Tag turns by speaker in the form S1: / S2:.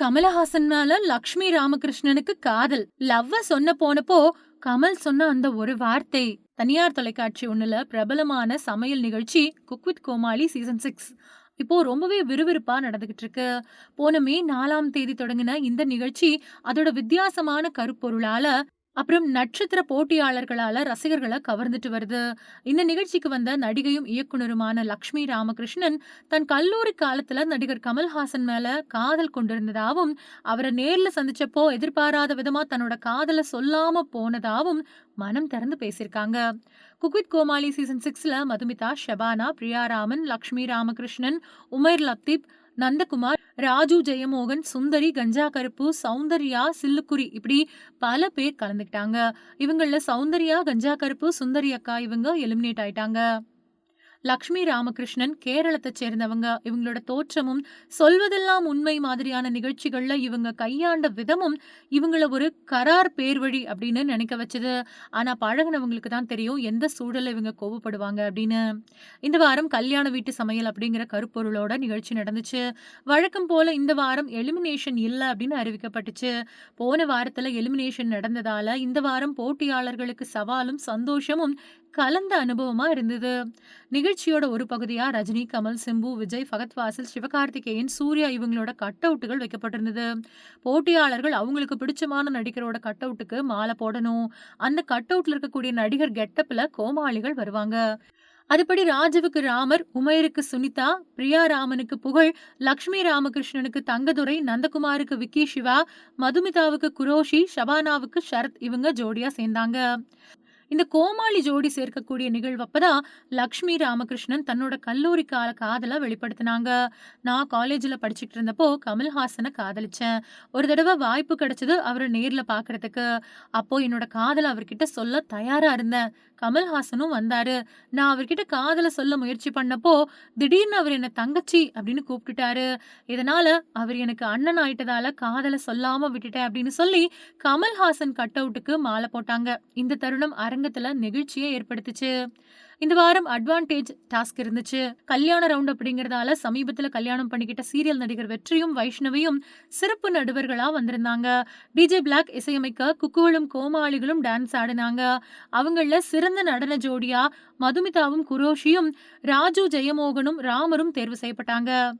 S1: கமலஹாசன் மேல லக்ஷ்மி ராமகிருஷ்ணனுக்கு காதல். லவ்வ சொன்ன போனப்போ கமல் சொன்ன அந்த ஒரு வார்த்தை தனியார் தொலைக்காட்சி ஒண்ணுல பிரபலமான சமையல் நிகழ்ச்சி cook with Comali season six. இப்போ ரொம்பவே விறுவிறுப்பா நடந்துகிட்டு இருக்கு. போன மே நாலாம் தேதி தொடங்கின இந்த நிகழ்ச்சி அதோட வித்தியாசமான கருப்பொருளால அப்புறம் நட்சத்திர போட்டியாளர்களால ரசிகர்களை கவர்ந்துட்டு வருது. இந்த நிகழ்ச்சிக்கு வந்த நடிகையும் இயக்குனருமான லக்ஷ்மி ராமகிருஷ்ணன் தன் கல்லூரி காலத்துல நடிகர் கமல்ஹாசன் மேல காதல் கொண்டிருந்ததாகவும் அவரை நேர்ல சந்திச்சப்போ எதிர்பாராத விதமா தன்னோட காதலை சொல்லாம போனதாவும் மனம் திறந்து பேசியிருக்காங்க. குக்வித் கோமாளி சீசன் சிக்ஸ்ல மதுமிதா ஷபானா பிரியாராமன் லக்ஷ்மி ராமகிருஷ்ணன் உமேர் லத்தீப் நந்தகுமார் ராஜு ஜெயமோகன் சுந்தரி கஞ்சா கருப்பு சௌந்தர்யா சில்லுக்குரி இப்படி பல பேர் கலந்துக்கிட்டாங்க. இவங்களில் சௌந்தர்யா கஞ்சா கருப்பு சுந்தரி அக்கா இவங்க எலிமினேட் ஆயிட்டாங்க. லக்ஷ்மி ராமகிருஷ்ணன் கேரளத்தை சேர்ந்தவங்க. இவங்களோட தோற்றமும் சொல்வதெல்லாம் உண்மை மாதிரியான நிகழ்ச்சிகள்ல இவங்க கையாண்ட விதமும் இவங்கள ஒரு கரார் பேர் வழி அப்படின்னு நினைக்க வச்சது. ஆனா பழகினவங்களுக்கு தான் தெரியும் எந்த சூழல்ல இவங்க கோவப்படுவாங்க அப்படின்னு. இந்த வாரம் கல்யாண வீட்டு சமையல் அப்படிங்கிற கருப்பொருளோட நிகழ்ச்சி நடந்துச்சு. வழக்கம் போல இந்த வாரம் எலிமினேஷன் இல்லை அப்படின்னு அறிவிக்கப்பட்டுச்சு. போன வாரத்துல எலிமினேஷன் நடந்ததால இந்த வாரம் போட்டியாளர்களுக்கு சவாலும் சந்தோஷமும் கலந்த அனுபவமா இருந்தது. நிகழ்ச்சியோட ஒரு பகுதியா ரஜினி கமல் சிம்பு விஜய் ஃபகத் வாசல் சிவகார்த்திகேயன் சூர்யா இவங்களோட கட் அவுட்டுகள் வைக்கப்பட்டிருந்தது. போட்டியாளர்கள் அவங்களுக்கு பிடிச்சமான நடிகரோட கட் அவுட்டுக்கு மாலை போடணும். அந்த கட் அவுட்ல இருக்கக்கூடிய நடிகர் கெட்டப்ல கோமாளிகள் வருவாங்க. அதுபடி ராஜுவுக்கு ராமர் உமயருக்கு சுனிதா பிரியா ராமனுக்கு புகழ் லக்ஷ்மி ராமகிருஷ்ணனுக்கு தங்கதுரை நந்தகுமாருக்கு விக்கி சிவா மதுமிதாவுக்கு குரோஷி ஷபானாவுக்கு ஷரத் இவங்க ஜோடியா சேர்ந்தாங்க. இந்த கோமாளி ஜோடி சேர்க்கக்கூடிய நிகழ்வப்பதான் லக்ஷ்மி ராமகிருஷ்ணன் தன்னோட கல்லூரி கால காதலை வெளிப்படுத்தினாங்க. நான் காலேஜில் படிச்சுட்டு இருந்தப்போ கமல்ஹாசனை காதலிச்சேன். ஒரு தடவை வாய்ப்பு கிடைச்சது அவரை நேரில் பார்க்கறதுக்கு அப்போ என்னோட காதலை அவர்கிட்ட சொல்ல தயாரா இருந்தேன். கமல்ஹாசனும் வந்தாரு. நான் அவர்கிட்ட காதலை சொல்ல முயற்சி பண்ணப்போ திடீர்னு அவர் என்னை தங்கச்சி அப்படின்னு கூப்பிட்டுட்டாரு. இதனால அவர் எனக்கு அண்ணன் ஆயிட்டதால காதலை சொல்லாம விட்டுட்டேன் அப்படின்னு சொல்லி கமல்ஹாசன் கட் அவுட்டுக்கு மாலை போட்டாங்க. இந்த தருணம் அரங்கத்துல நெகிழ்ச்சியை ஏற்படுத்துச்சு. இந்த வாரம் அட்வான்டேஜ் டாஸ்க் இருந்துச்சு. கல்யாண ரவுண்ட் அப்படிங்கறதால சமீபத்துல கல்யாணம் பண்ணிக்கிட்ட சீரியல் நடிகர் வெற்றியும் வைஷ்ணவியும் சிறப்பு நடுவர்களா வந்திருந்தாங்க. டிஜே பிளாக் இசையமைக்க குக்குகளும் கோமாளிகளும் டான்ஸ் ஆடினாங்க. அவங்கள சிறந்த நடன ஜோடியா மதுமிதாவும் குரோஷியும் ராஜு ஜெயமோகனும் ராமரும் தேர்வு செய்யப்பட்டாங்க.